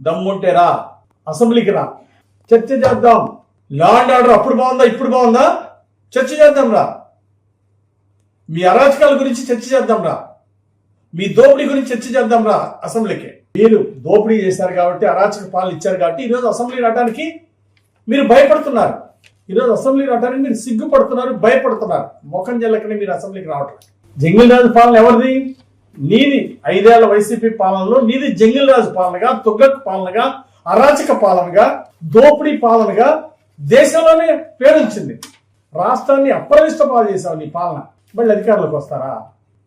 దమ్ముంటే రా అసెంబ్లీకి రా. చర్చ చేద్దాం. లా అండ్ ఆర్డర్ అప్పుడు బాగుందా ఇప్పుడు బాగుందా? చర్చ చేద్దాం రా. మీ అరాచకాల గురించి చర్చ చేద్దాం రా. మీ దోపిడీ గురించి చర్చ చేద్దాం రా అసెంబ్లీకి. మీరు దోపిడీ చేశారు కాబట్టి అరాచక పాలన ఇచ్చారు కాబట్టి ఈరోజు అసెంబ్లీ రావడానికి మీరు భయపడుతున్నారు. ఈరోజు అసెంబ్లీ రావడానికి మీరు సిగ్గుపడుతున్నారు భయపడుతున్నారు. ముఖం జల్లకనే మీరు అసెంబ్లీకి రావట్లేదు. జంగిల్ రాజు పాలన ఎవరిది? నీది ఐదేళ్ళ వైసీపీ పాలనలో నీది జంగిల్ రాజు పాలనగా తుగ్గక్ పాలనగా అరాచక పాలనగా దోపిడీ పాలనగా దేశంలోనే పేరొచ్చింది రాష్ట్రాన్ని అప్రవిష్ట పాలు చేశావు నీ పాలన. మళ్ళీ అధికారులకు వస్తారా?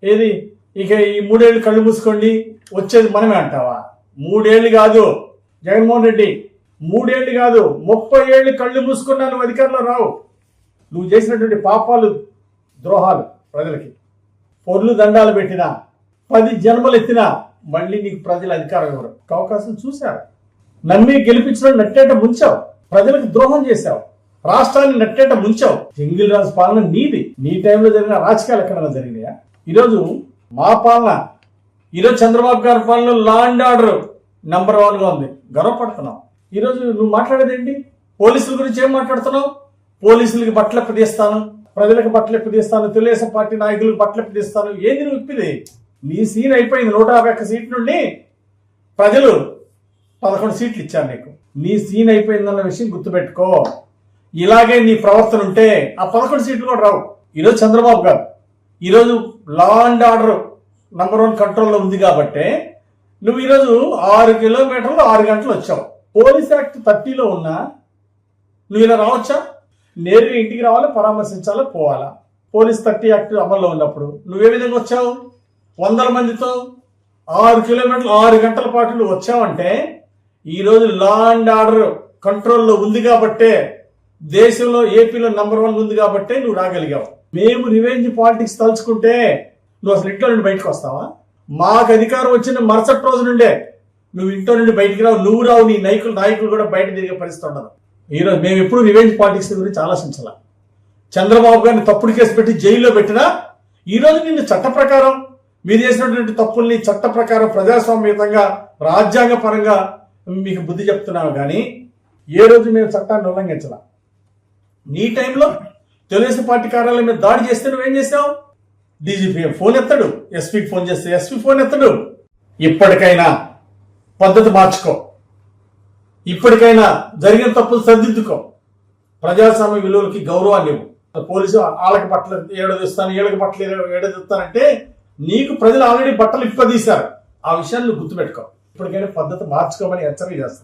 ఏది? ఇక ఈ మూడేళ్ళు కళ్ళు మూసుకోండి వచ్చేది మనమే అంటావా? మూడేళ్ళు కాదు జగన్మోహన్ రెడ్డి మూడేళ్ళు కాదు ముప్పై ఏళ్ళు కళ్ళు మూసుకున్నా నువ్వు అధికారంలో రావు. నువ్వు చేసినటువంటి పాపాలు ద్రోహాలు ప్రజలకి. పొర్లు దండాలు పెట్టినా పది జన్మలు ఎత్తినా మళ్ళీ నీకు ప్రజలు అధికారం ఇవ్వరు అవకాశం చూశారు నమ్మి గెలిపించడం నట్టేట ముంచావు. ప్రజలకు ద్రోహం చేశావు. రాష్ట్రాన్ని నట్టేట ముంచావు. జంగిల్ రాజు పాలన నీది. నీ టైంలో జరిగిన రాజకీయాలు ఎక్కడైనా జరిగినాయా? ఈరోజు మా పాలన ఈరోజు చంద్రబాబు గారి పాలన లా అండ్ ఆర్డర్ నంబర్ వన్గా ఉంది. గర్వపడుతున్నావు ఈరోజు నువ్వు మాట్లాడేది ఏంటి? పోలీసుల గురించి ఏం మాట్లాడుతున్నావు? పోలీసులకి బట్టలు ఎప్పదీస్తాను ప్రజలకు బట్టలు ఎప్పదీస్తాను తెలుగుదేశం పార్టీ నాయకులకు బట్టలు ఎప్పదీస్తాను ఏంది నువ్వు ఇప్పిది? నీ సీన్ అయిపోయింది నూట యాభై ఒక్క సీట్ నుండి ప్రజలు పదకొండు సీట్లు ఇచ్చారు నీకు. నీ సీన్ అయిపోయిందన్న విషయం గుర్తుపెట్టుకో. ఇలాగే నీ ప్రవర్తన ఉంటే ఆ పదకొండు సీట్లు కూడా రావు. ఈరోజు చంద్రబాబు గారు ఈరోజు law and order number one కంట్రోల్లో ఉంది కాబట్టే నువ్వు ఈరోజు ఆరు కిలోమీటర్లు ఆరు గంటలు వచ్చావు. పోలీస్ యాక్ట్ థర్టీలో ఉన్నా నువ్వు ఇలా రావచ్చా? నేరుగా ఇంటికి రావాలి పరామర్శించాలి పోవాలా? పోలీస్ థర్టీ యాక్ట్ అమల్లో ఉన్నప్పుడు నువ్వే విధంగా వచ్చావు? వందల మందితో ఆరు కిలోమీటర్లు ఆరు గంటల పాటు నువ్వు వచ్చావంటే ఈరోజు లా అండ్ ఆర్డర్ కంట్రోల్లో ఉంది కాబట్టే దేశంలో ఏపీలో నంబర్ వన్ ఉంది కాబట్టే నువ్వు రాగలిగావు. మేము రివెంజ్ పాలిటిక్స్ తలుచుకుంటే నువ్వు అసలు ఇంట్లో నుండి బయటకు వస్తావా? మాకు అధికారం వచ్చిన మరుసటి రోజు నుండే నువ్వు ఇంట్లో నుండి బయటికి రావు నువ్వు రావు నీ నాయకులు నాయకులు కూడా బయట తిరిగే పరిస్థితి ఉండదు. ఈరోజు మేము ఎప్పుడు రివెంజ్ పాలిటిక్స్ గురించి ఆలోచించాల. చంద్రబాబు గారిని తప్పుడు కేసు పెట్టి జైల్లో పెట్టినా ఈ రోజు నిన్ను చట్ట ప్రకారం మీరు చేసినటువంటి తప్పుల్ని చట్ట ప్రకారం ప్రజాస్వామ్యతంగా రాజ్యాంగ పరంగా మీకు బుద్ధి చెప్తున్నాము కానీ ఏ రోజు మేము చట్టాన్ని ఉల్లంఘించడం నీ టైంలో తెలుగుదేశం పార్టీ కార్యాలయం మీద దాడి చేస్తే నువ్వేం చేసావు డీజీపీ ఫోన్ ఎత్తాడు? ఎస్పీకి ఫోన్ చేస్తే ఎస్పీ ఫోన్ ఎత్తాడు? ఇప్పటికైనా పద్ధతి మార్చుకో. ఇప్పటికైనా జరిగిన తప్పులు సర్దిద్దుకో. ప్రజాస్వామ్య విలువలకి గౌరవాన్ని ఇవ్వు. పోలీసు వాళ్ళకి పట్ల ఏడదిస్తాను ఏళ్ళకి పట్ల ఏడదిస్తానంటే నీకు ప్రజలు ఆల్రెడీ బట్టలు ఇప్పదీశారు. ఆ విషయాన్ని గుర్తుపెట్టుకో. ఇప్పటికైనా పద్ధతి మార్చుకోమని హెచ్చరిక చేస్తారు